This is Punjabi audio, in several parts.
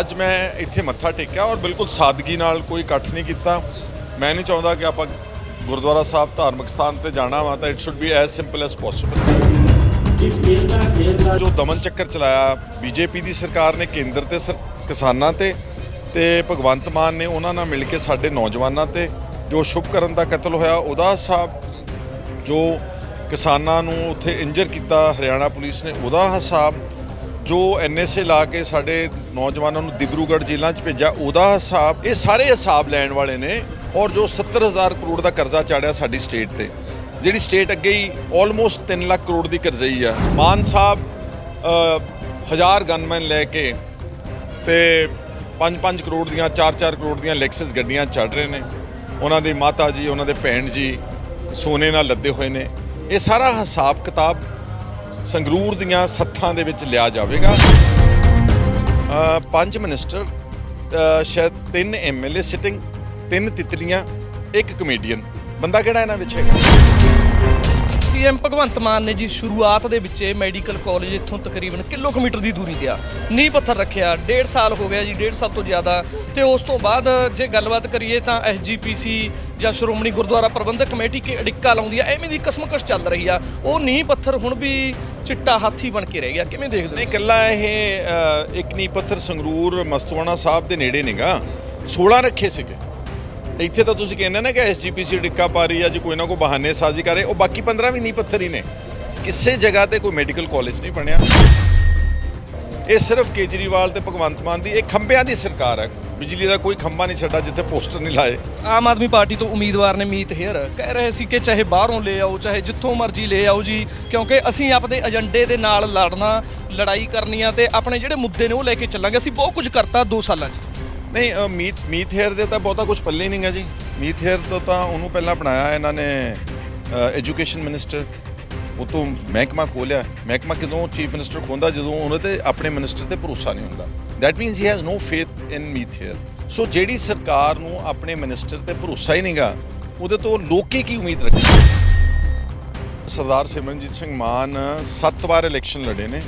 ਅੱਜ ਮੈਂ ਇੱਥੇ ਮੱਥਾ ਟੇਕਿਆ ਔਰ ਬਿਲਕੁਲ ਸਾਦਗੀ ਨਾਲ ਕੋਈ ਇਕੱਠ ਨਹੀਂ ਕੀਤਾ। ਮੈਂ ਨਹੀਂ ਚਾਹੁੰਦਾ ਕਿ ਆਪਾਂ ਗੁਰਦੁਆਰਾ ਸਾਹਿਬ ਧਾਰਮਿਕ ਸਥਾਨ ਤੇ ਜਾਣਾ ਵਾ ਤਾਂ it should be as simple as possible ਜੋ ਦਮਨ ਚੱਕਰ ਚਲਾਇਆ, ਬੀਜੇਪੀ ਦੀ ਸਰਕਾਰ ਨੇ, ਕੇਂਦਰ ਤੇ ਸਰ- ਕਿਸਾਨਾਂ ਤੇ ਤੇ ਭਗਵੰਤ ਮਾਨ ਨੇ ਉਹਨਾਂ ਨਾਲ ਮਿਲ ਕੇ ਸਾਡੇ ਨੌਜਵਾਨਾਂ ਤੇ ਜੋ ਸ਼ੁਭ ਕਰਨ ਦਾ ਕਤਲ ਹੋਇਆ, ਉਹਦਾ ਹਿਸਾਬ ਜੋ ਕਿਸਾਨਾਂ ਨੂੰ ਉੱਥੇ ਇੰਜਰ ਕੀਤਾ, ਹਰਿਆਣਾ ਪੁਲਿਸ ਨੇ, ਉਹਦਾ ਹਿਸਾਬ ਜੋ ਐਨਐਸਏ ਲਾ ਕੇ ਸਾਡੇ ਨੌਜਵਾਨਾਂ ਨੂੰ ਦਿਬਰੂਗੜ੍ਹ ਜ਼ਿਲ੍ਹਾ 'ਚ ਭੇਜਿਆ, ਉਹਦਾ ਹਿਸਾਬ, ਇਹ ਸਾਰੇ ਹਿਸਾਬ ਲੈਣ ਵਾਲੇ ਨੇ ਔਰ ਜੋ 70000 ਕਰੋੜ ਦਾ ਕਰਜ਼ਾ ਚਾੜਿਆ ਸਾਡੀ ਸਟੇਟ ਤੇ। ਜਿਹੜੀ ਸਟੇਟ ਅੱਗੇ ਹੀ ਆਲਮੋਸਟ 3 ਲੱਖ ਕਰੋੜ ਦੀ ਕਰਜ਼ਈ ਆ। ਮਾਨ ਸਾਹਿਬ ਹਜ਼ਾਰ ਗਨਮੈਨ ਲੈ ਕੇ ਤੇ 5-5 ਕਰੋੜ ਦੀਆਂ 4-4 ਕਰੋੜ ਦੀਆਂ ਲੈਕਸਸ ਗੱਡੀਆਂ ਚੜ ਰਹੇ ਨੇ। ਉਹਨਾਂ ਦੀ ਮਾਤਾ ਜੀ, ਉਹਨਾਂ ਦੇ ਭੈਣ ਜੀ ਸੋਨੇ ਨਾਲ ਲੱਦੇ ਹੋਏ ਨੇ। ਇਹ ਸਾਰਾ ਹਿਸਾਬ ਕਿਤਾਬ ਸੰਗਰੂਰ ਦੀਆਂ ਸੱਥਾਂ ਦੇ ਵਿੱਚ ਲਿਆ ਜਾਵੇਗਾ। ਪੰਜ ਮਿਨਿਸਟਰ ਸ਼ਾਇਦ ਤਿੰਨ ਐਮਐਲਏ ਸਿਟਿੰਗ ਤਿੰਨ ਤਿਤਲੀਆਂ, ਇੱਕ ਕਮੇਡੀਅਨ ਬੰਦਾ ਕਿਹੜਾ ਇਹਨਾਂ ਵਿੱਚ ਹੈਗਾ? ਸੀਐਮ ਭਗਵੰਤ ਮਾਨ ਨੇ ਜੀ ਸ਼ੁਰੂਆਤ ਦੇ ਵਿੱਚ ਇਹ ਮੈਡੀਕਲ ਕਾਲਜ ਇੱਥੋਂ ਤਕਰੀਬਨ ਕਿਲੋਮੀਟਰ ਦੀ ਦੂਰੀ ਤੇ ਆ। ਨੀਂਹ ਪੱਥਰ ਰੱਖਿਆ, ਡੇਢ ਸਾਲ ਹੋ ਗਿਆ ਜੀ, ਡੇਢ ਸਾਲ ਤੋਂ ਜ਼ਿਆਦਾ। ਤੇ ਉਸ ਤੋਂ ਬਾਅਦ ਜੇ ਗੱਲਬਾਤ ਕਰੀਏ ਤਾਂ ਐਸਜੀਪੀਸੀ ਜਾਂ ਸ਼੍ਰੋਮਣੀ ਗੁਰਦੁਆਰਾ ਪ੍ਰਬੰਧਕ ਕਮੇਟੀ ਕੇ ਅੜਿੱਕਾ ਲਾਉਂਦੀ ਆ, ਐਵੇਂ ਦੀ ਕਸਮਕਸ ਚੱਲ ਰਹੀ ਆ। ਉਹ ਨੀਂਹ ਪੱਥਰ ਹੁਣ ਵੀ ਚਿੱਟਾ ਹਾਥੀ ਬਣ ਕੇ ਰਹਿ ਗਿਆ, ਕਿਵੇਂ ਦੇਖਦੇ ਨਹੀਂ ਕੱਲਾ ਇਹ ਇੱਕ ਨੀਂਹ ਪੱਥਰ ਸੰਗਰੂਰ, ਮਸਤਵਾਣਾ ਸਾਹਿਬ ਦੇ ਨੇੜੇ ਨਿਗਾ। 16 ਰੱਖੇ ਸੀਗੇ। ਇੱਥੇ ਤਾਂ ਤੁਸੀਂ ਕਹਿੰਦੇ ਨਾ ਕਿ ਐਸਜੀਪੀਸੀ ਡਿੱਕਾ ਪਾ ਰਹੀ ਆ, ਜੀ ਕੋਈ ਨਾ ਕੋਈ ਬਹਾਨੇ ਸਾਜ਼ੀ ਕਰੇ। ਉਹ ਬਾਕੀ 15 ਵੀ ਨੀ ਪੱਥਰ ਹੀ ਨੇ। ਕਿਸੇ ਜਗ੍ਹਾ ਤੇ ਕੋਈ ਮੈਡੀਕਲ ਕਾਲਜ ਨਹੀਂ ਬਣਿਆ। ਇਹ ਸਿਰਫ ਕੇਜਰੀਵਾਲ ਤੇ ਭਗਵੰਤ ਮਾਨ ਦੀ, ਇਹ ਖੰਭਿਆਂ ਦੀ ਸਰਕਾਰ ਹੈ ਬਿਜਲੀ ਦਾ ਕੋਈ ਖੰਭਾ ਨਹੀਂ ਛੱਡਾ ਜਿੱਥੇ ਪੋਸਟਰ ਨਹੀਂ ਲਾਏ। ਆਮ ਆਦਮੀ ਪਾਰਟੀ ਤੋਂ ਉਮੀਦਵਾਰ ਨੇ ਮੀਤ ਹੇਅਰ। ਕਹਿ ਰਹੇ ਸੀ ਕਿ ਚਾਹੇ ਬਾਹਰੋਂ ਲੈ ਆਓ, ਚਾਹੇ ਜਿੱਥੋਂ ਮਰਜ਼ੀ ਲੈ ਆਓ ਜੀ, ਕਿਉਂਕਿ ਅਸੀਂ ਆਪਦੇ ਏਜੰਡੇ ਦੇ ਨਾਲ ਲੜਨਾ, ਲੜਾਈ ਕਰਨੀ ਆ ਤੇ ਆਪਣੇ ਜਿਹੜੇ ਮੁੱਦੇ ਨੇ ਉਹ ਲੈ ਕੇ ਚੱਲਾਂਗੇ। ਅਸੀਂ ਬਹੁਤ ਕੁਝ ਕਰਤਾ 2 ਸਾਲਾਂ 'ਚ। ਨਹੀਂ ਅ, ਮੀਤ ਮੀਤ ਹੇਅਰ ਦੇ ਤਾਂ ਬਹੁਤਾ ਕੁਝ ਪੱਲੇ ਹੀ ਨਹੀਂ ਗਾ ਜੀ। ਮੀਤ ਹੇਅਰ ਤੋਂ ਤਾਂ ਉਹਨੂੰ ਪਹਿਲਾਂ ਬਣਾਇਆ ਇਹਨਾਂ ਨੇ ਐਜੂਕੇਸ਼ਨ ਮਿਨਿਸਟਰ ਉਹ ਤੋਂ ਮਹਿਕਮਾ ਖੋਲਿਆ। ਮਹਿਕਮਾ ਕਿਦੋਂ ਚੀਫ ਮਿਨਿਸਟਰ ਖੋਂਦਾ ਜਦੋਂ ਉਹਨਾਂ ਤੇ ਆਪਣੇ ਮਿਨਿਸਟਰ ਤੇ ਭਰੋਸਾ ਨਹੀਂ ਹੁੰਦਾ। That means he has no faith in Meet Hayer. So ਜਿਹੜੀ ਸਰਕਾਰ ਨੂੰ ਆਪਣੇ ਮਿਨਿਸਟਰ ਤੇ ਭਰੋਸਾ ਹੀ ਨਹੀਂਗਾ ਉਹਦੇ ਤੋਂ ਲੋਕੀ ਕੀ ਉਮੀਦ ਰੱਖੇ ਸਰਦਾਰ ਸਿਮਰਨਜੀਤ ਸਿੰਘ ਮਾਨ ਸੱਤ ਵਾਰ ਇਲੈਕਸ਼ਨ ਲੜੇ ਨੇ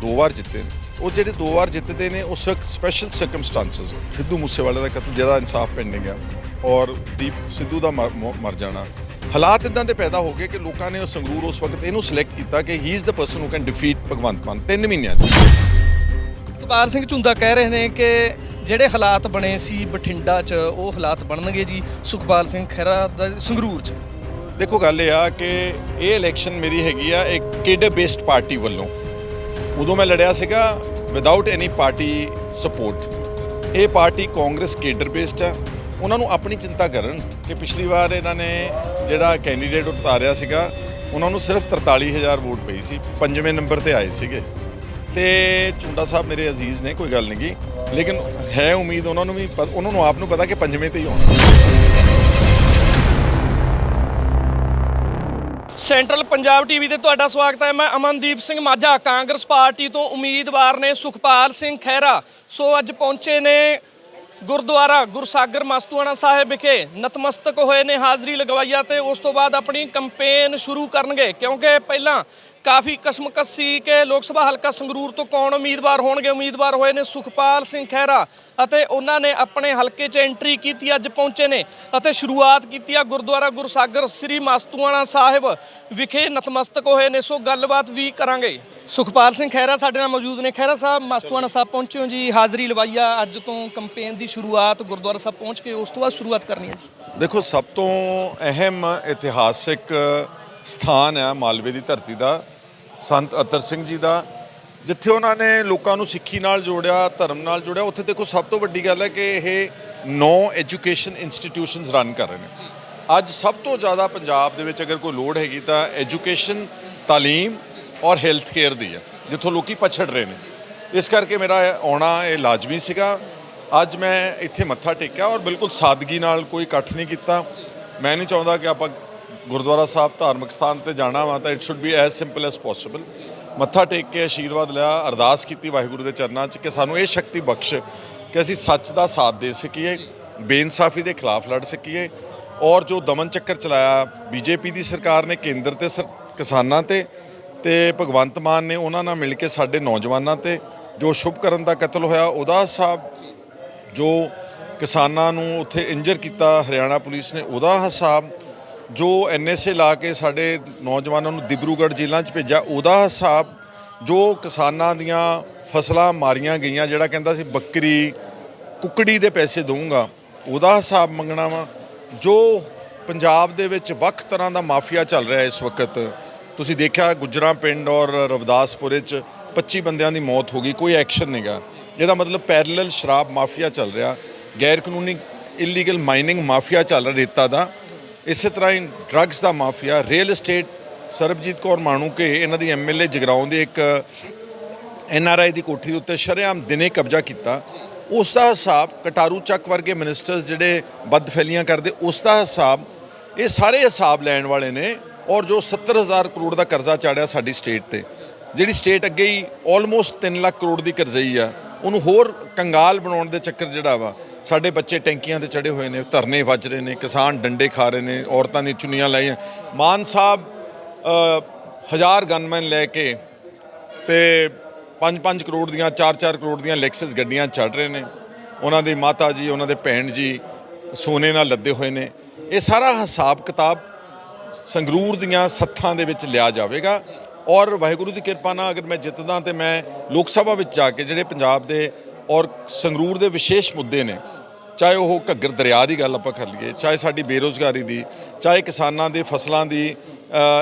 ਦੋ ਵਾਰ ਜਿੱਤੇ ਨੇ। ਉਹ ਜਿਹੜੇ ਦੋ ਵਾਰ ਜਿੱਤਦੇ ਨੇ ਉਸ ਸਪੈਸ਼ਲ ਸਰਕਮਸਟੈਂਸਸ ਸਿੱਧੂ ਮੂਸੇਵਾਲੇ ਦਾ ਕਤਲ ਜਿਹੜਾ ਇਨਸਾਫ ਪੈਂਡਿੰਗ ਆ ਔਰ ਦੀਪ ਸਿੱਧੂ ਦਾ ਮਰ- ਜਾਣਾ। ਹਾਲਾਤ ਇਦਾਂ ਦੇ ਪੈਦਾ ਹੋ ਗਏ ਕਿ ਲੋਕਾਂ ਨੇ ਉਹ ਸੰਗਰੂਰ ਉਸ ਵਕਤ ਇਹਨੂੰ ਸਿਲੈਕਟ ਕੀਤਾ ਕਿ he is the person who can defeat Bhagwant Mann. ਤਿੰਨ ਮਹੀਨਿਆਂ 'ਚ। ਇਕਬਾਲ ਸਿੰਘ ਝੁੰਦਾ ਕਹਿ ਰਹੇ ਨੇ ਕਿ ਜਿਹੜੇ ਹਾਲਾਤ ਬਣੇ ਸੀ ਬਠਿੰਡਾ 'ਚ ਉਹ ਹਾਲਾਤ ਬਣਨਗੇ ਜੀ ਸੁਖਪਾਲ ਸਿੰਘ ਖਹਿਰਾ ਦਾ ਸੰਗਰੂਰ 'ਚ। ਦੇਖੋ ਗੱਲ ਇਹ ਆ ਕਿ ਇਹ ਇਲੈਕਸ਼ਨ ਮੇਰੀ ਹੈਗੀ ਆ ਇੱਕ ਕੇਡਰ ਬੇਸਡ ਪਾਰਟੀ ਵੱਲੋਂ। ਉਦੋਂ ਮੈਂ ਲੜਿਆ ਸੀਗਾ ਵਿਦਆਊਟ ਐਨੀ ਪਾਰਟੀ ਸਪੋਰਟ ਇਹ ਪਾਰਟੀ ਕਾਂਗਰਸ ਕੇਡਰ ਬੇਸਡ ਆ। ਉਹਨਾਂ ਨੂੰ ਆਪਣੀ ਚਿੰਤਾ ਕਰਨ ਕਿ ਪਿਛਲੀ ਵਾਰ ਇਹਨਾਂ ਨੇ ਜਿਹੜਾ ਕੈਂਡੀਡੇਟ ਉਤਾਰਿਆ ਸੀਗਾ, ਉਹਨਾਂ ਨੂੰ ਸਿਰਫ 43000 ਵੋਟ ਪਈ ਸੀ, ਪੰਜਵੇਂ ਨੰਬਰ ਤੇ ਆਏ ਸੀਗੇ। ਤੇ ਚੁੰਡਾ ਸਾਹਿਬ ਮੇਰੇ ਅਜ਼ੀਜ਼ ਨੇ, ਕੋਈ ਗੱਲ ਨਹੀਂ ਗੀ ਲੇਕਿਨ ਹੈ ਉਮੀਦ ਉਹਨਾਂ ਨੂੰ ਵੀ ਪ- ਉਹਨਾਂ ਨੂੰ ਆਪ ਨੂੰ ਪਤਾ ਕਿ ਪੰਜਵੇਂ ਤੇ ਹੀ ਆਉਣਾ। ਸੈਂਟਰਲ ਪੰਜਾਬ ਟੀਵੀ ਤੇ ਤੁਹਾਡਾ ਸਵਾਗਤ ਹੈ। ਮੈਂ ਅਮਨਦੀਪ ਸਿੰਘ ਮਾਝਾ, ਕਾਂਗਰਸ ਪਾਰਟੀ ਤੋਂ ਉਮੀਦਵਾਰ ਨੇ ਸੁਖਪਾਲ ਸਿੰਘ ਖਹਿਰਾ। ਸੋ ਅੱਜ ਪਹੁੰਚੇ ਨੇ ਗੁਰਦੁਆਰਾ ਗੁਰਸਾਗਰ ਮਸਤੂਆਣਾ ਸਾਹਿਬ ਵਿਖੇ। ਨਤਮਸਤਕ ਹੋਏ ਨੇ ਹਾਜ਼ਰੀ ਲਗਵਾਈ ਆ ਤੇ ਉਸ ਤੋਂ ਬਾਅਦ ਆਪਣੀ ਕੰਪੇਨ ਸ਼ੁਰੂ ਕਰਨਗੇ। ਕਿਉਂਕਿ ਪਹਿਲਾਂ ਕਾਫੀ ਕਸਮਕਸ ਸੀ ਕਿ ਲੋਕ ਸਭਾ ਹਲਕਾ ਸੰਗਰੂਰ ਤੋਂ ਕੌਣ ਉਮੀਦਵਾਰ ਹੋਣਗੇ? ਉਮੀਦਵਾਰ ਹੋਏ ਨੇ ਸੁਖਪਾਲ ਸਿੰਘ ਖਹਿਰਾ ਅਤੇ ਉਹਨਾਂ ਨੇ ਆਪਣੇ ਹਲਕੇ 'ਚ ਐਂਟਰੀ ਕੀਤੀ, ਅੱਜ ਪਹੁੰਚੇ ਨੇ ਅਤੇ ਸ਼ੁਰੂਆਤ ਕੀਤੀ ਆ ਗੁਰਦੁਆਰਾ ਗੁਰਸਾਗਰ ਸ੍ਰੀ ਮਾਸਤੂਆਣਾ ਸਾਹਿਬ ਵਿਖੇ ਨਤਮਸਤਕ ਹੋਏ ਨੇ। ਸੋ ਗੱਲਬਾਤ ਵੀ ਕਰਾਂਗੇ। ਸੁਖਪਾਲ ਸਿੰਘ ਖਹਿਰਾ ਸਾਡੇ ਨਾਲ ਮੌਜੂਦ ਨੇ। ਖਹਿਰਾ ਸਾਹਿਬ, ਮਾਸਤੂਆਣਾ ਸਾਹਿਬ ਪਹੁੰਚੇ ਹੋ ਜੀ, ਹਾਜ਼ਰੀ ਲਵਾਈ ਆ ਅੱਜ ਤੋਂ ਕੰਪੇਨ ਦੀ ਸ਼ੁਰੂਆਤ ਗੁਰਦੁਆਰਾ ਸਾਹਿਬ ਪਹੁੰਚ ਕੇ ਉਸ ਤੋਂ ਬਾਅਦ ਸ਼ੁਰੂਆਤ ਕਰਨੀ ਹੈ ਜੀ। ਦੇਖੋ, ਸਭ ਤੋਂ ਅਹਿਮ ਇਤਿਹਾਸਿਕ ਸਥਾਨ ਹੈ ਮਾਲਵੇ ਦੀ ਧਰਤੀ ਦਾ। ਸੰਤ ਅਤਰ ਸਿੰਘ ਜੀ ਦਾ ਜਿੱਥੇ ਉਹਨਾਂ ਨੇ ਲੋਕਾਂ ਨੂੰ ਸਿੱਖੀ ਨਾਲ ਜੋੜਿਆ ਧਰਮ ਨਾਲ ਜੋੜਿਆ ਉੱਥੇ ਦੇਖੋ ਸਭ ਤੋਂ ਵੱਡੀ ਗੱਲ ਹੈ ਕਿ ਇਹ ਨੌ ਐਜੂਕੇਸ਼ਨ ਇੰਸਟੀਟਿਊਸ਼ਨਸ ਰਨ ਕਰ ਰਹੇ ਨੇ। ਅੱਜ ਸਭ ਤੋਂ ਜ਼ਿਆਦਾ ਪੰਜਾਬ ਦੇ ਵਿੱਚ ਅਗਰ ਕੋਈ ਲੋੜ ਹੈਗੀ ਤਾਂ ਐਜੂਕੇਸ਼ਨ ਤਾਲੀਮ ਔਰ ਹੈਲਥ ਕੇਅਰ ਦੀ ਹੈ ਜਿੱਥੋਂ ਲੋਕੀ ਪਛੜ ਰਹੇ ਨੇ। ਇਸ ਕਰਕੇ ਮੇਰਾ ਆਉਣਾ ਇਹ ਲਾਜ਼ਮੀ ਸੀਗਾ। ਅੱਜ ਮੈਂ ਇੱਥੇ ਮੱਥਾ ਟੇਕਿਆ ਔਰ ਬਿਲਕੁਲ ਸਾਦਗੀ ਨਾਲ ਕੋਈ ਇਕੱਠ ਨਹੀਂ ਕੀਤਾ। ਮੈਂ ਨਹੀਂ ਚਾਹੁੰਦਾ ਕਿ ਆਪਾਂ ਗੁਰਦੁਆਰਾ ਸਾਹਿਬ ਧਾਰਮਿਕ ਸਥਾਨ ਤੇ ਜਾਣਾ ਵਾ ਤਾਂ it should be as simple as possible ਮੱਥਾ ਟੇਕ ਕੇ ਆਸ਼ੀਰਵਾਦ ਲਿਆ, ਅਰਦਾਸ ਕੀਤੀ ਵਾਹਿਗੁਰੂ ਦੇ ਚਰਨਾਂ 'ਚ ਕਿ ਸਾਨੂੰ ਇਹ ਸ਼ਕਤੀ ਬਖਸ਼ ਕਿ ਅਸੀਂ ਸੱਚ ਦਾ ਸਾਥ ਦੇ ਸਕੀਏ, ਬੇਇਨਸਾਫੀ ਦੇ ਖਿਲਾਫ ਲੜ ਸਕੀਏ ਔਰ ਜੋ ਦਮਨ ਚੱਕਰ ਚਲਾਇਆ ਬੀਜੇਪੀ ਦੀ ਸਰਕਾਰ ਨੇ, ਕੇਂਦਰ ਤੇ ਸਰ- ਕਿਸਾਨਾਂ ਤੇ ਤੇ ਭਗਵੰਤ ਮਾਨ ਨੇ ਉਹਨਾਂ ਨਾਲ ਮਿਲ ਕੇ ਸਾਡੇ ਨੌਜਵਾਨਾਂ ਤੇ ਜੋ ਸ਼ੁਭ ਕਰਨ ਦਾ ਕਤਲ ਹੋਇਆ, ਉਹਦਾ ਹਿਸਾਬ ਜੋ ਕਿਸਾਨਾਂ ਨੂੰ ਉੱਥੇ ਇੰਜਰ ਕੀਤਾ, ਹਰਿਆਣਾ ਪੁਲਿਸ ਨੇ ਉਹਦਾ ਹਿਸਾਬ ਜੋ ਐਨਐਸਏ ਲਾ ਕੇ ਸਾਡੇ ਨੌਜਵਾਨਾਂ ਨੂੰ ਦਿਬਰੂਗੜ੍ਹ ਜੇਲ੍ਹਾਂ 'ਚ ਭੇਜਿਆ, ਉਹਦਾ ਹਿਸਾਬ ਜੋ ਕਿਸਾਨਾਂ ਦੀਆਂ ਫਸਲਾਂ ਮਾਰੀਆਂ ਗਈਆਂ, ਜਿਹੜਾ ਕਹਿੰਦਾ ਸੀ ਬੱਕਰੀ, ਕੁੱਕੜੀ ਦੇ ਪੈਸੇ ਦਊਂਗਾ, ਉਹਦਾ ਹਿਸਾਬ ਮੰਗਣਾ ਵਾ। ਜੋ ਪੰਜਾਬ ਦੇ ਵਿੱਚ ਵੱਖ ਤਰ੍ਹਾਂ ਦਾ ਮਾਫੀਆ ਚੱਲ ਰਿਹਾ ਇਸ ਵਕਤ, ਤੁਸੀਂ ਦੇਖਿਆ ਗੁਜਰਾਂ ਪਿੰਡ ਔਰ ਰਵਿਦਾਸਪੁਰੇ 'ਚ 25 ਬੰਦਿਆਂ ਦੀ ਮੌਤ ਹੋ ਗਈ, ਕੋਈ ਐਕਸ਼ਨ ਨਹੀਂਗਾ ਇਹਦਾ ਮਤਲਬ ਪੈਰਲਲ ਸ਼ਰਾਬ ਮਾਫੀਆ ਚੱਲ ਰਿਹਾ ਗੈਰ ਕਾਨੂੰਨੀ ਇਲੀਗਲ ਮਾਈਨਿੰਗ ਮਾਫੀਆ ਚੱਲ ਰਿਹਾ ਰੇਤਾ ਦਾ। ਇਸੇ ਤਰ੍ਹਾਂ ਹੀ ਡਰੱਗਸ ਦਾ mafia real estate Sarabjit Kaur Manuke, ਇਹਨਾਂ ਦੀ ਐਮਐਲਏ ਜਗਰਾਉਂ ਦੀ ਇੱਕ ਐਨਆਰਆਈ ਦੀ ਕੋਠੀ ਦੇ ਉੱਤੇ ਸ਼ਰੇਆਮ ਦਿਨੇ ਕਬਜ਼ਾ ਕੀਤਾ। ਉਸ ਦਾ ਹਿਸਾਬ ਕਟਾਰੂ ਚੱਕ ਵਰਗੇ ਮਿਨਿਸਟਰਸ ਜਿਹੜੇ ਬਦਫੈਲੀਆਂ ਕਰਦੇ, ਉਸ ਦਾ ਹਿਸਾਬ, ਇਹ ਸਾਰੇ ਹਿਸਾਬ ਲੈਣ ਵਾਲੇ ਨੇ ਔਰ ਜੋ 70000 ਕਰੋੜ ਦਾ ਕਰਜ਼ਾ ਚਾੜਿਆ ਸਾਡੀ ਸਟੇਟ ਤੇ। ਜਿਹੜੀ ਸਟੇਟ ਅੱਗੇ ਹੀ ਆਲਮੋਸਟ 3 ਲੱਖ ਕਰੋੜ ਦੀ ਕਰਜ਼ਈ ਆ ਉਹਨੂੰ ਹੋਰ ਕੰਗਾਲ ਬਣਾਉਣ ਦੇ ਚੱਕਰ ਜਿਹੜਾ ਵਾ, ਸਾਡੇ ਬੱਚੇ ਟੈਂਕੀਆਂ ਤੇ ਚੜੇ ਹੋਏ ਨੇ, ਧਰਨੇ ਵੱਜ ਰਹੇ ਨੇ, ਕਿਸਾਨ ਡੰਡੇ ਖਾ ਰਹੇ ਨੇ, ਔਰਤਾਂ ਦੀ ਚੁੰਨੀਆਂ ਲਾਈਆਂ। ਮਾਨ ਸਾਹਿਬ ਹਜ਼ਾਰ ਗਨਮੈਨ ਲੈ ਕੇ ਤੇ 5-5 ਕਰੋੜ ਦੀਆਂ 4-4 ਕਰੋੜ ਦੀਆਂ ਲੈਕਸਸ ਗੱਡੀਆਂ ਚੜ ਰਹੇ ਨੇ। ਉਹਨਾਂ ਦੀ ਮਾਤਾ ਜੀ, ਉਹਨਾਂ ਦੇ ਭੈਣ ਜੀ ਸੋਨੇ ਨਾਲ ਲੱਦੇ ਹੋਏ ਨੇ। ਇਹ ਸਾਰਾ ਹਿਸਾਬ ਕਿਤਾਬ ਸੰਗਰੂਰ ਦੀਆਂ ਸੱਥਾਂ ਦੇ ਵਿੱਚ ਲਿਆ ਜਾਵੇਗਾ। ਔਰ ਵਾਹਿਗੁਰੂ ਦੀ ਕਿਰਪਾ ਨਾਲ ਅਗਰ ਮੈਂ ਜਿੱਤਦਾ ਤੇ ਮੈਂ ਲੋਕ ਸਭਾ ਵਿੱਚ ਜਾ ਕੇ ਜਿਹੜੇ ਪੰਜਾਬ ਦੇ ਔਰ ਸੰਗਰੂਰ ਦੇ ਵਿਸ਼ੇਸ਼ ਮੁੱਦੇ ਨੇ, ਚਾਹੇ ਉਹ ਘੱਗਰ ਦਰਿਆ ਦੀ ਗੱਲ ਆਪਾਂ ਕਰ ਲਈਏ, ਚਾਹੇ ਸਾਡੀ ਬੇਰੋਜ਼ਗਾਰੀ ਦੀ, ਚਾਹੇ ਕਿਸਾਨਾਂ ਦੇ ਫਸਲਾਂ ਦੀ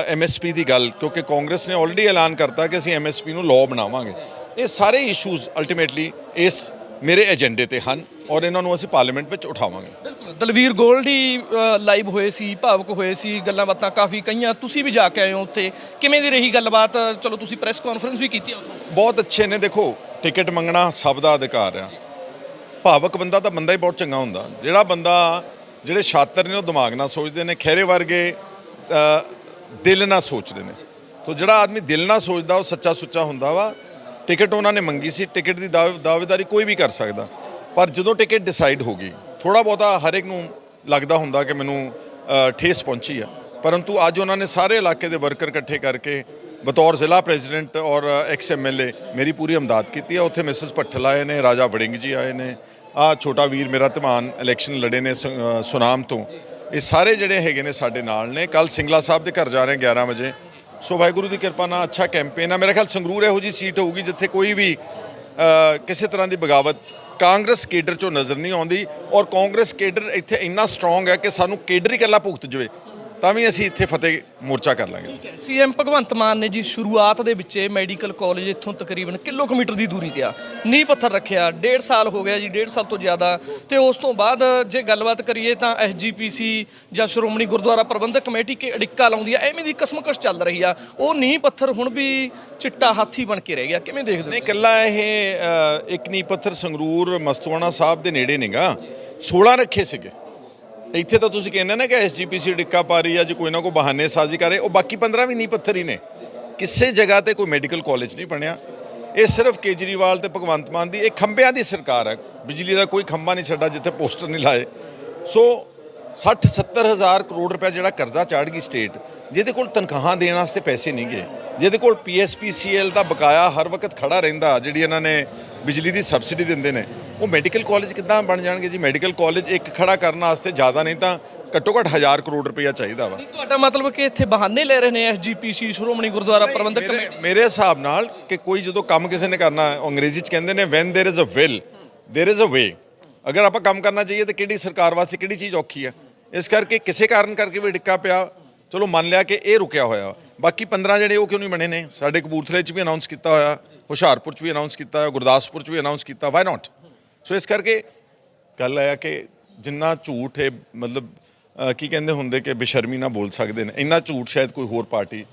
ਐਮਐਸਪੀ ਦੀ ਗੱਲ, ਕਿਉਂਕਿ ਕਾਂਗਰਸ ਨੇ ਆਲਰੇਡੀ ਐਲਾਨ ਕਰਤਾ ਕਿ ਅਸੀਂ ਐਮਐਸਪੀ ਨੂੰ ਲਾਅ ਬਣਾਵਾਂਗੇ। ਇਹ ਸਾਰੇ ਇਸ਼ੂਜ਼ ਅਲਟੀਮੇਟਲੀ ਇਸ ਮੇਰੇ ਏਜੰਡੇ ਤੇ ਹਨ ਔਰ ਇਹਨਾਂ ਨੂੰ ਅਸੀਂ ਪਾਰਲੀਮੈਂਟ ਵਿੱਚ ਉਠਾਵਾਂਗੇ। ਦਲਵੀਰ ਗੋਲਡੀ ਲਾਈਵ ਹੋਏ ਸੀ, ਭਾਵਕ ਹੋਏ ਸੀ, ਗੱਲਾਂ ਬਾਤਾਂ ਕਾਫੀ ਕਈਆਂ, ਤੁਸੀਂ ਵੀ ਜਾ ਕੇ ਆਏ ਹੋ ਉੱਥੇ। ਕਿਵੇਂ ਦੀ ਰਹੀ ਗੱਲਬਾਤ? ਚਲੋ ਤੁਸੀਂ ਪ੍ਰੈਸ ਕਾਨਫਰੰਸ ਵੀ ਕੀਤੀ ਆ ਬਹੁਤ ਅੱਛੇ ਨੇ, ਦੇਖੋ, ਟਿਕਟ ਮੰਗਣਾ ਸਭ ਦਾ ਅਧਿਕਾਰ ਆ। ਭਾਵਕ ਬੰਦਾ ਤਾਂ ਬੰਦਾ ਹੀ ਬਹੁਤ ਚੰਗਾ ਹੁੰਦਾ। ਜਿਹੜਾ ਬੰਦਾ, ਜਿਹੜੇ ਛਾਤਰ ਨੇ, ਉਹ ਦਿਮਾਗ ਨਾਲ ਸੋਚਦੇ ਨੇ, ਖਹਿਰੇ ਵਰਗੇ ਦਿਲ ਨਾਲ ਸੋਚਦੇ ਨੇ। ਤੋ ਜਿਹੜਾ ਆਦਮੀ ਦਿਲ ਨਾਲ ਸੋਚਦਾ, ਉਹ ਸੱਚਾ ਸੁੱਚਾ ਹੁੰਦਾ ਵਾ। ਟਿਕਟ ਉਹਨਾਂ ਨੇ ਮੰਗੀ ਸੀ, ਟਿਕਟ ਦੀ ਦਾਅ- ਦਾਅਵੇਦਾਰੀ ਕੋਈ ਵੀ ਕਰ ਸਕਦਾ। ਪਰ ਜਦੋਂ ਟਿਕਟ ਡਿਸਾਈਡ ਹੋ ਗਈ ਥੋੜਾ ਬਹੁਤਾ ਹਰ ਇੱਕ ਨੂੰ ਲੱਗਦਾ ਹੁੰਦਾ ਕਿ ਮੈਨੂੰ ਠੇਸ ਪਹੁੰਚੀ ਆ ਪਰੰਤੂ ਅੱਜ ਉਹਨਾਂ ਨੇ ਸਾਰੇ ਇਲਾਕੇ ਦੇ ਵਰਕਰ ਇਕੱਠੇ ਕਰਕੇ ਬਤੌਰ ਜ਼ਿਲ੍ਹਾ ਪ੍ਰੈਜ਼ੀਡੈਂਟ ਔਰ ਐਕਸ ਐਮਐਲਏ ਮੇਰੀ ਪੂਰੀ ਹਮਦਰਦ ਕੀਤੀ ਹੈ। ਉੱਥੇ ਮਿਸਿਸ ਭੱਠਲ ਆਏ ਨੇ, ਰਾਜਾ ਵੜਿੰਗ ਜੀ ਆਏ ਨੇ, ਆ ਛੋਟਾ ਵੀਰ ਮੇਰਾ ਧਮਾਨ ਇਲੈਕਸ਼ਨ ਲੜੇ ਨੇ ਸੁਨਾਮ ਤੋਂ। ਇਹ ਸਾਰੇ ਜਿਹੜੇ ਹੈਗੇ ਨੇ ਸਾਡੇ ਨਾਲ ਨੇ। ਕੱਲ ਸਿੰਗਲਾ ਸਾਹਿਬ ਦੇ ਘਰ ਜਾ ਰਹੇ 11 ਵਜੇ। ਸੋ ਵਾਹਿਗੁਰੂ ਦੀ ਕਿਰਪਾ ਨਾਲ ਅੱਛਾ ਕੈਂਪੇਨ ਆ। ਮੇਰੇ ਖਿਆਲ ਸੰਗਰੂਰ ਇਹੋ ਜੀ ਸੀਟ ਹੋਊਗੀ ਜਿੱਥੇ ਕੋਈ ਵੀ ਕਿਸੇ ਤਰ੍ਹਾਂ ਦੀ ਬਗਾਵਤ ਕਾਂਗਰਸ ਕੇਡਰ ਚੋਂ ਨਜ਼ਰ ਨਹੀਂ ਆਉਂਦੀ ਔਰ ਕਾਂਗਰਸ ਕੇਡਰ ਇੱਥੇ ਇੰਨਾ ਸਟਰੋਂਗ ਹੈ ਕਿ ਸਾਨੂੰ ਕੇਡਰ ਹੀ ਇਕੱਲਾ ਭੁਗਤ ਜਵੇ। ਤਾਂ ਵੀ ਅਸੀਂ ਇੱਥੇ ਫਤਿਹ ਮੋਰਚਾ ਕਰ ਲਾਂਗੇ। ਸੀਐਮ ਭਗਵੰਤ ਮਾਨ ਨੇ ਜੀ ਸ਼ੁਰੂਆਤ ਦੇ ਵਿੱਚ ਮੈਡੀਕਲ ਕਾਲਜ ਇੱਥੋਂ ਤਕਰੀਬਨ ਕਿਲੋਮੀਟਰ ਦੀ ਦੂਰੀ ਤੇ ਆ। ਨੀਂਹ ਪੱਥਰ ਰੱਖਿਆ ਡੇਢ ਸਾਲ ਹੋ ਗਿਆ ਜੀ ਡੇਢ ਸਾਲ ਤੋਂ ਜ਼ਿਆਦਾ। ਤੇ ਉਸ ਤੋਂ ਬਾਅਦ ਜੇ ਗੱਲਬਾਤ ਕਰੀਏ ਤਾਂ ਐਸਜੀਪੀਸੀ ਜਾਂ ਸ਼੍ਰੋਮਣੀ ਗੁਰਦੁਆਰਾ ਪ੍ਰਬੰਧਕ ਕਮੇਟੀ ਕੇ ਅੜਿੱਕਾ ਲਾਉਂਦੀ ਆ। ਐਵੇਂ ਦੀ ਕਸਮਕਸ ਚੱਲ ਰਹੀ ਆ। ਉਹ ਨੀਂਹ ਪੱਥਰ ਹੁਣ ਵੀ ਚਿੱਟਾ ਹਾਥੀ ਬਣ ਕੇ ਰਹਿ ਗਿਆ। ਕਿਵੇਂ ਦੇਖਦੇ ਨਹੀਂ ਹੋ ਕੱਲਾ ਇਹ ਇੱਕ ਨੀ ਪੱਥਰ ਸੰਗਰੂਰ ਮਸਤੂਆਣਾ ਸਾਹਿਬ ਦੇ ਨੇੜੇ ਨਹੀਂਗਾ 16 ਰੱਖੇ ਸੀਗੇ। ਇੱਥੇ ਤਾਂ ਤੁਸੀਂ ਕਹਿੰਦੇ ਨਾ ਕਿ ਐਸਜੀਪੀਸੀ ਡਿੱਕਾ ਪਾ ਰਹੀ ਆ, ਜੇ ਕੋਈ ਨਾ ਕੋਈ ਬਹਾਨੇ ਸਾਜ਼ੀ ਕਰੇ। ਉਹ ਬਾਕੀ 15 ਵੀ ਨੀ ਪੱਥਰ ਹੀ ਨੇ। ਕਿਸੇ ਜਗ੍ਹਾ ਤੇ ਕੋਈ ਮੈਡੀਕਲ ਕਾਲਜ ਨਹੀਂ ਬਣਿਆ। ਇਹ ਸਿਰਫ ਕੇਜਰੀਵਾਲ ਤੇ ਭਗਵੰਤ ਮਾਨ ਦੀ, ਇਹ ਖੰਭਿਆਂ ਦੀ ਸਰਕਾਰ ਹੈ ਬਿਜਲੀ ਦਾ ਕੋਈ ਖੰਭਾ ਨਹੀਂ ਛੱਡਾ ਜਿੱਥੇ ਪੋਸਟਰ ਨਹੀਂ ਲਾਏ। ਸੋ 60 70 ਹਜ਼ਾਰ ਕਰੋੜ ਰੁਪਏ ਜਿਹੜਾ ਕਰਜ਼ਾ ਚਾੜ ਗਈ ਸਟੇਟ ਜਿਹਦੇ ਕੋਲ ਤਨਖਾਹਾਂ ਦੇਣ ਵਾਸਤੇ ਪੈਸੇ ਨਹੀਂ ਗਏ। ਜਿਹਦੇ ਕੋਲ ਪੀਐਸਪੀਸੀਐਲ ਦਾ ਬਕਾਇਆ ਹਰ ਵਕਤ ਖੜਾ ਰਹਿੰਦਾ, ਜਿਹੜੀ ਇਹਨਾਂ ਨੇ ਬਿਜਲੀ ਦੀ ਸਬਸਿਡੀ ਦਿੰਦੇ ਨੇ ਉਹ ਮੈਡੀਕਲ ਕਾਲਜ ਕਿੱਦਾਂ ਬਣ ਜਾਣਗੇ ਜੀ ਮੈਡੀਕਲ ਕਾਲਜ ਇੱਕ ਖੜਾ ਕਰਨ ਵਾਸਤੇ ਜ਼ਿਆਦਾ ਨਹੀਂ ਤਾਂ ਘੱਟੋ ਘੱਟ 1000 ਕਰੋੜ ਰੁਪਇਆ ਚਾਹੀਦਾ ਵਾ ਨਹੀਂ ਤੁਹਾਡਾ ਮਤਲਬ ਕਿ ਇੱਥੇ ਬਹਾਨੇ ਲੈ ਰਹੇ ਨੇ ਐਸਜੀਪੀਸੀ ਸ਼੍ਰੋਮਣੀ ਗੁਰਦੁਆਰਾ ਪ੍ਰਬੰਧਕ ਮੇਰੇ ਕਮੇਟੀ ਮੇਰੇ ਹਿਸਾਬ ਨਾਲ ਕਿ ਕੋਈ ਜਦੋਂ ਕੰਮ ਕਿਸੇ ਨੇ ਕਰਨਾ ਹੈ, ਉਹ ਅੰਗਰੇਜ਼ੀ ਚ ਕਹਿੰਦੇ ਨੇ when there is a will there is a way ਅਗਰ ਆਪਾਂ ਕੰਮ ਕਰਨਾ ਚਾਹੀਏ ਤਾਂ ਕਿਹੜੀ ਸਰਕਾਰ ਵਾਸਤੇ ਕਿਹੜੀ ਚੀਜ਼ ਔਖੀ ਹੈ ਇਸ ਕਰਕੇ ਕਿਸੇ ਕਾਰਨ ਕਰਕੇ ਵੀ ਡਿੱਕਾ ਪਿਆ ਚਲੋ ਮੰਨ ਲਿਆ ਕਿ ਇਹ ਰੁਕਿਆ ਹੋਇਆ। ਬਾਕੀ 15 ਜਿਹੜੇ ਉਹ ਕਿਉਂ ਨਹੀਂ ਬਣੇ ਨੇ? ਸਾਡੇ ਕਪੂਰਥਲੇ ਚ ਵੀ ਅਨਾਉਂਸ ਕੀਤਾ ਹੋਇਆ, ਹੁਸ਼ਿਆਰਪੁਰ ਚ ਵੀ ਅਨਾਉਂਸ ਕੀਤਾ ਹੋਇਆ, ਗੁਰਦਾਸਪੁਰ ਚ ਵੀ ਅਨਾਉਂਸ ਕੀਤਾ ਵਾਈ ਨਾਟ ਸੋ ਇਸ ਕਰਕੇ ਗੱਲ ਆਇਆ ਕਿ ਜਿੰਨਾ ਝੂਠ ਹੈ ਮਤਲਬ ਕੀ ਕਹਿੰਦੇ ਹੁੰਦੇ ਕਿ ਬੇਸ਼ਰਮੀ ਨਾ ਬੋਲ ਸਕਦੇ ਨੇ, ਇੰਨਾ ਝੂਠ ਸ਼ਾਇਦ ਕੋਈ ਹੋਰ ਪਾਰਟੀ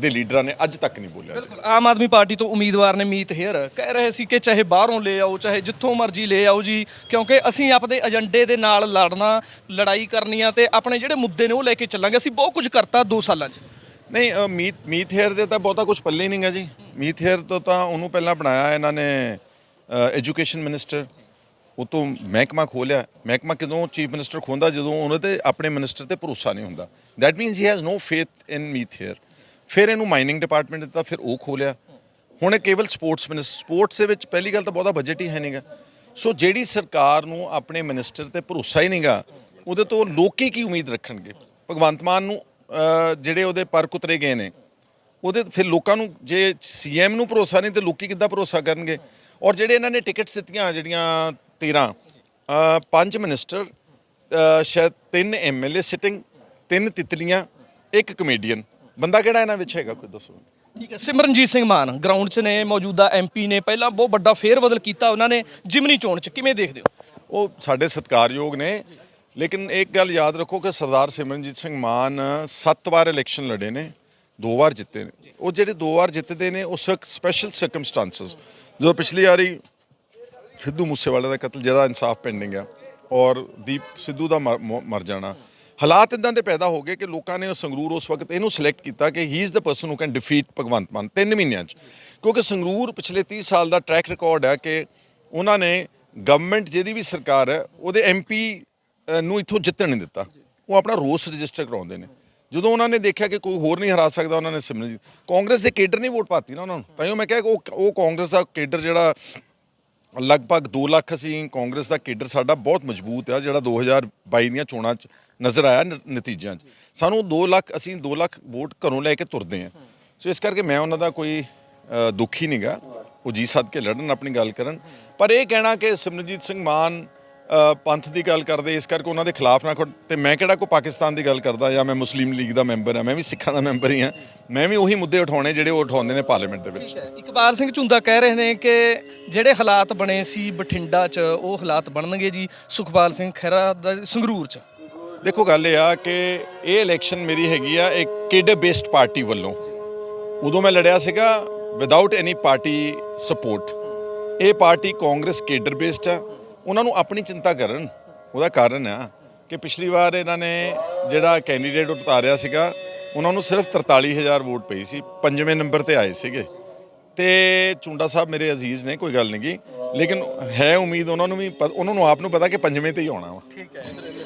ਦੇ ਲੀਡਰਾਂ ਨੇ ਅੱਜ ਤੱਕ ਨਹੀਂ ਬੋਲਿਆ ਬਿਲਕੁਲ। ਆਮ ਆਦਮੀ ਪਾਰਟੀ ਤੋਂ ਉਮੀਦਵਾਰ ਨੇ ਮੀਤ ਹੇਅਰ। ਕਹਿ ਰਹੇ ਸੀ ਕਿ ਚਾਹੇ ਬਾਹਰੋਂ ਲੈ ਆਓ ਚਾਹੇ ਜਿੱਥੋਂ ਮਰਜ਼ੀ ਲੈ ਆਓ ਜੀ ਕਿਉਂਕਿ ਅਸੀਂ ਆਪਣੇ ਏਜੰਡੇ ਦੇ ਨਾਲ ਲੜਨਾ ਲੜਾਈ ਕਰਨੀ ਆ ਤੇ ਆਪਣੇ ਜਿਹੜੇ ਮੁੱਦੇ ਨੇ ਉਹ ਲੈ ਕੇ ਚੱਲਾਂਗੇ। ਅਸੀਂ ਬਹੁਤ ਕੁਝ ਕਰਤਾ 2 ਸਾਲਾਂ 'ਚ। ਨਹੀਂ ਅ, ਮੀਤ ਮੀਤ ਹੇਅਰ ਦੇ ਤਾਂ ਬਹੁਤਾ ਕੁਝ ਪੱਲੇ ਨਹੀਂਗਾ ਜੀ। ਮੀਤ ਹੇਅਰ ਤੋਂ ਤਾਂ ਉਹਨੂੰ ਪਹਿਲਾਂ ਬਣਾਇਆ ਇਹਨਾਂ ਨੇ ਐਜੂਕੇਸ਼ਨ ਮਿਨਿਸਟਰ ਉਹ ਤੋਂ ਮਹਿਕਮਾ ਖੋਲਿਆ। ਮਹਿਕਮਾ ਕਦੋਂ ਚੀਫ ਮਿਨਿਸਟਰ ਖੋਂਦਾ ਜਦੋਂ ਉਹਨਾਂ ਤੇ ਆਪਣੇ ਮਿਨਿਸਟਰ ਤੇ ਭਰੋਸਾ ਨਹੀਂ ਹੁੰਦਾ। That means he has no faith in Meet Hayer. ਫਿਰ ਇਹਨੂੰ ਮਾਈਨਿੰਗ ਡਿਪਾਰਟਮੈਂਟ ਦਿੱਤਾ, ਫਿਰ ਉਹ ਖੋਲਿਆ। ਹੁਣ ਇਹ ਕੇਵਲ ਸਪੋਰਟਸ ਮਿਨਿਸਟਰ ਸਪੋਰਟਸ ਦੇ ਵਿੱਚ ਪਹਿਲੀ ਗੱਲ ਤਾਂ ਬਹੁਤਾ ਬਜਟ ਹੀ ਹੈ ਨਹੀਂਗਾ ਸੋ ਜਿਹੜੀ ਸਰਕਾਰ ਨੂੰ ਆਪਣੇ ਮਿਨਿਸਟਰ ਤੇ ਭਰੋਸਾ ਹੀ ਨਹੀਂਗਾ ਉਹਦੇ ਤੋਂ ਲੋਕੀ ਕੀ ਉਮੀਦ ਰੱਖਣਗੇ? ਭਗਵੰਤ ਮਾਨ ਨੂੰ ਜਿਹੜੇ ਉਹਦੇ ਪਰ ਕੁਤਰੇ ਗਏ ਨੇ, ਉਹਦੇ ਫਿਰ ਲੋਕਾਂ ਨੂੰ ਜੇ ਸੀਐਮ ਨੂੰ ਭਰੋਸਾ ਨਹੀਂ, ਤੇ ਲੋਕੀ ਕਿੱਦਾਂ ਭਰੋਸਾ ਕਰਨਗੇ? ਔਰ ਜਿਹੜੇ ਇਹਨਾਂ ਨੇ ਟਿਕਟਸ ਦਿੱਤੀਆਂ, ਜਿਹੜੀਆਂ 13 ਪੰਜ ਮਿਨਿਸਟਰ ਸ਼ਾਇਦ ਤਿੰਨ ਐਮਐਲਏ ਸਿਟਿੰਗ ਤਿੰਨ ਤਿਤਲੀਆਂ, ਇੱਕ ਕਮੇਡੀਅਨ ਬੰਦਾ ਕਿਹੜਾ ਇਹਨਾਂ ਵਿੱਚ ਹੈਗਾ ਕੋਈ ਦੱਸੋ। ਠੀਕ ਹੈ ਸਿਮਰਨਜੀਤ ਸਿੰਘ ਮਾਨ ਗਰਾਊਂਡ 'ਚ ਨੇ ਮੌਜੂਦਾ ਐਮਪੀ ਨੇ ਪਹਿਲਾਂ ਬਹੁਤ ਵੱਡਾ ਫੇਰ ਬਦਲ ਕੀਤਾ ਉਹਨਾਂ ਨੇ ਜਿਮਨੀ ਚੋਣ 'ਚ ਕਿਵੇਂ ਦੇਖਦੇ ਹੋ? ਉਹ ਸਾਡੇ ਸਤਿਕਾਰਯੋਗ ਨੇ ਲੇਕਿਨ ਇੱਕ ਗੱਲ ਯਾਦ ਰੱਖੋ ਕਿ ਸਰਦਾਰ ਸਿਮਰਨਜੀਤ ਸਿੰਘ ਮਾਨ ਸੱਤ ਵਾਰ ਇਲੈਕਸ਼ਨ ਲੜੇ ਨੇ ਦੋ ਵਾਰ ਜਿੱਤੇ ਨੇ। ਉਹ ਜਿਹੜੇ ਦੋ ਵਾਰ ਜਿੱਤਦੇ ਨੇ ਉਹ ਸਪੈਸ਼ਲ ਸਰਕਮਸਟੈਂਸਸ ਜਦੋਂ ਪਿਛਲੀ ਵਾਰੀ ਸਿੱਧੂ ਮੂਸੇਵਾਲੇ ਦਾ ਕਤਲ ਜਿਹੜਾ ਇਨਸਾਫ ਪੈਂਡਿੰਗ ਆ ਔਰ ਦੀਪ ਸਿੱਧੂ ਦਾ ਮਰ- ਜਾਣਾ ਹਾਲਾਤ ਇਦਾਂ ਦੇ ਪੈਦਾ ਹੋ ਗਏ ਕਿ ਲੋਕਾਂ ਨੇ ਸੰਗਰੂਰ ਉਸ ਵਕਤ ਇਹਨੂੰ ਸਿਲੈਕਟ ਕੀਤਾ ਕਿ he is the person who can defeat Bhagwant Mann ਤਿੰਨ ਮਹੀਨਿਆਂ 'ਚ। ਕਿਉਂਕਿ ਸੰਗਰੂਰ ਪਿਛਲੇ 30 ਸਾਲ ਦਾ ਟਰੈਕ ਰਿਕਾਰਡ ਹੈ ਕਿ ਉਹਨਾਂ ਨੇ ਗਵਰਨਮੈਂਟ ਜਿਹਦੀ ਵੀ ਸਰਕਾਰ ਹੈ, ਉਹਦੇ ਐਮਪੀ ਨੂੰ ਇੱਥੋਂ ਜਿੱਤਣ ਨਹੀਂ ਦਿੱਤਾ। ਉਹ ਆਪਣਾ ਰੋਸ ਰਜਿਸਟਰ ਕਰਾਉਂਦੇ ਨੇ। ਜਦੋਂ ਉਹਨਾਂ ਨੇ ਦੇਖਿਆ ਕਿ ਕੋਈ ਹੋਰ ਨਹੀਂ ਹਰਾ ਸਕਦਾ, ਉਹਨਾਂ ਨੇ ਸਿਮਰਨਜੀਤ ਕਾਂਗਰਸ ਦੇ ਕੇਡਰ ਨਹੀਂ ਵੋਟ ਪਾਤੀ ਨਾ ਉਹਨਾਂ ਨੂੰ। ਤਾਂ ਹੀ ਉਹ ਮੈਂ ਕਿਹਾ ਕਿ ਉਹ ਉਹ ਕਾਂਗਰਸ ਦਾ ਕੇਡਰ ਜਿਹੜਾ ਲਗਭਗ 2 ਲੱਖ ਅਸੀਂ ਕਾਂਗਰਸ ਦਾ ਕੇਡਰ ਸਾਡਾ ਬਹੁਤ ਮਜ਼ਬੂਤ ਆ, ਜਿਹੜਾ 2022 ਦੀਆਂ ਚੋਣਾਂ 'ਚ ਨਜ਼ਰ ਆਇਆ ਨ- ਨਤੀਜਿਆਂ 'ਚ। ਸਾਨੂੰ 2 ਲੱਖ ਅਸੀਂ 2 ਲੱਖ ਵੋਟ ਘਰੋਂ ਲੈ ਕੇ ਤੁਰਦੇ ਆ ਸੋ ਇਸ ਕਰਕੇ ਮੈਂ ਉਹਨਾਂ ਦਾ ਕੋਈ ਅ, ਦੁਖੀ ਨਹੀਂਗਾ ਉਹ ਜੀ ਸੱਦ ਕੇ ਲੜਨ ਆਪਣੀ ਗੱਲ ਕਰਨ। ਪਰ ਇਹ ਕਹਿਣਾ ਕਿ ਸਿਮਰਨਜੀਤ ਸਿੰਘ ਮਾਨ ਪੰਥ ਦੀ ਗੱਲ ਕਰਦੇ ਇਸ ਕਰਕੇ ਉਹਨਾਂ ਦੇ ਖਿਲਾਫ ਨਾ ਖੜ ਤੇ ਮੈਂ ਕਿਹੜਾ ਕੋਈ ਪਾਕਿਸਤਾਨ ਦੀ ਗੱਲ ਕਰਦਾ ਜਾਂ ਮੈਂ ਮੁਸਲਿਮ ਲੀਗ ਦਾ ਮੈਂਬਰ ਹਾਂ ਮੈਂ ਵੀ ਸਿੱਖਾਂ ਦਾ ਮੈਂਬਰ ਹੀ ਹਾਂ। ਮੈਂ ਵੀ ਉਹੀ ਮੁੱਦੇ ਉਠਾਉਣੇ ਜਿਹੜੇ ਉਹ ਉਠਾਉਂਦੇ ਨੇ ਪਾਰਲੀਮੈਂਟ ਦੇ ਵਿੱਚ। ਇਕਬਾਲ ਸਿੰਘ ਝੁੰਦਾ ਕਹਿ ਰਹੇ ਨੇ ਕਿ ਜਿਹੜੇ ਹਾਲਾਤ ਬਣੇ ਸੀ ਬਠਿੰਡਾ 'ਚ ਉਹ ਹਾਲਾਤ ਬਣਨਗੇ ਜੀ ਸੁਖਪਾਲ ਸਿੰਘ ਖਹਿਰਾ ਦਾ ਸੰਗਰੂਰ 'ਚ। ਦੇਖੋ ਗੱਲ ਇਹ ਆ ਕਿ ਇਹ ਇਲੈਕਸ਼ਨ ਮੇਰੀ ਹੈਗੀ ਆ ਇੱਕ ਕਿਡ ਬੇਸਡ ਪਾਰਟੀ ਵੱਲੋਂ। ਉਦੋਂ ਮੈਂ ਲੜਿਆ ਸੀਗਾ ਵਿਦਆਊਟ ਐਨੀ ਪਾਰਟੀ ਸਪੋਰਟ ਇਹ ਪਾਰਟੀ ਕਾਂਗਰਸ ਕੇਡਰ ਬੇਸਡ ਆ। ਉਹਨਾਂ ਨੂੰ ਆਪਣੀ ਚਿੰਤਾ ਕਰਨ ਉਹਦਾ ਕਾਰਨ ਆ ਕਿ ਪਿਛਲੀ ਵਾਰ ਇਹਨਾਂ ਨੇ ਜਿਹੜਾ ਕੈਂਡੀਡੇਟ ਉਤਾਰਿਆ ਸੀਗਾ, ਉਹਨਾਂ ਨੂੰ ਸਿਰਫ 43000 ਵੋਟ ਪਈ ਸੀ, ਪੰਜਵੇਂ ਨੰਬਰ ਤੇ ਆਏ ਸੀਗੇ। ਤੇ ਚੁੰਡਾ ਸਾਹਿਬ ਮੇਰੇ ਅਜ਼ੀਜ਼ ਨੇ, ਕੋਈ ਗੱਲ ਨਹੀਂ ਗੀ ਲੇਕਿਨ ਹੈ ਉਮੀਦ ਉਹਨਾਂ ਨੂੰ ਵੀ ਪ- ਉਹਨਾਂ ਨੂੰ ਆਪ ਨੂੰ ਪਤਾ ਕਿ ਪੰਜਵੇਂ ਤੇ ਹੀ ਆਉਣਾ ਵਾ।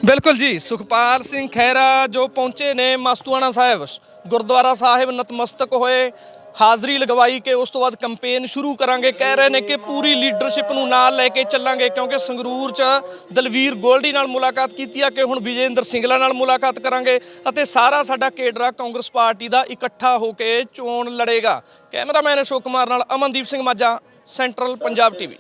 ਬਿਲਕੁਲ ਜੀ, ਸੁਖਪਾਲ ਸਿੰਘ ਖਹਿਰਾ ਜੋ ਪਹੁੰਚੇ ਨੇ ਮਸਤੂਆਣਾ ਸਾਹਿਬ, ਗੁਰਦੁਆਰਾ ਸਾਹਿਬ ਨਤਮਸਤਕ ਹੋਏ, ਹਾਜ਼ਰੀ ਲਗਵਾਈ ਕਿ ਉਸ ਤੋਂ ਬਾਅਦ ਕੈਂਪੇਨ ਸ਼ੁਰੂ ਕਰਾਂਗੇ। ਕਹਿ ਰਹੇ ਨੇ ਕਿ ਪੂਰੀ ਲੀਡਰਸ਼ਿਪ ਨੂੰ ਨਾਲ ਲੈ ਕੇ ਚੱਲਾਂਗੇ ਕਿਉਂਕਿ ਸੰਗਰੂਰ 'ਚ ਦਲਵੀਰ ਗੋਲਡੀ ਨਾਲ ਮੁਲਾਕਾਤ ਕੀਤੀ ਆ ਕਿ ਹੁਣ ਵਿਜੇਂਦਰ ਸਿੰਗਲਾ ਨਾਲ ਮੁਲਾਕਾਤ ਕਰਾਂਗੇ ਅਤੇ ਸਾਰਾ ਸਾਡਾ ਕੇਡਰਾ ਕਾਂਗਰਸ ਪਾਰਟੀ ਦਾ ਇਕੱਠਾ ਹੋ ਕੇ ਚੋਣ ਲੜੇਗਾ। ਕੈਮਰਾਮੈਨ ਅਸ਼ੋਕ ਕੁਮਾਰ ਨਾਲ ਅਮਨਦੀਪ ਸਿੰਘ ਮਾਝਾ, ਸੈਂਟਰਲ ਪੰਜਾਬ ਟੀਵੀ।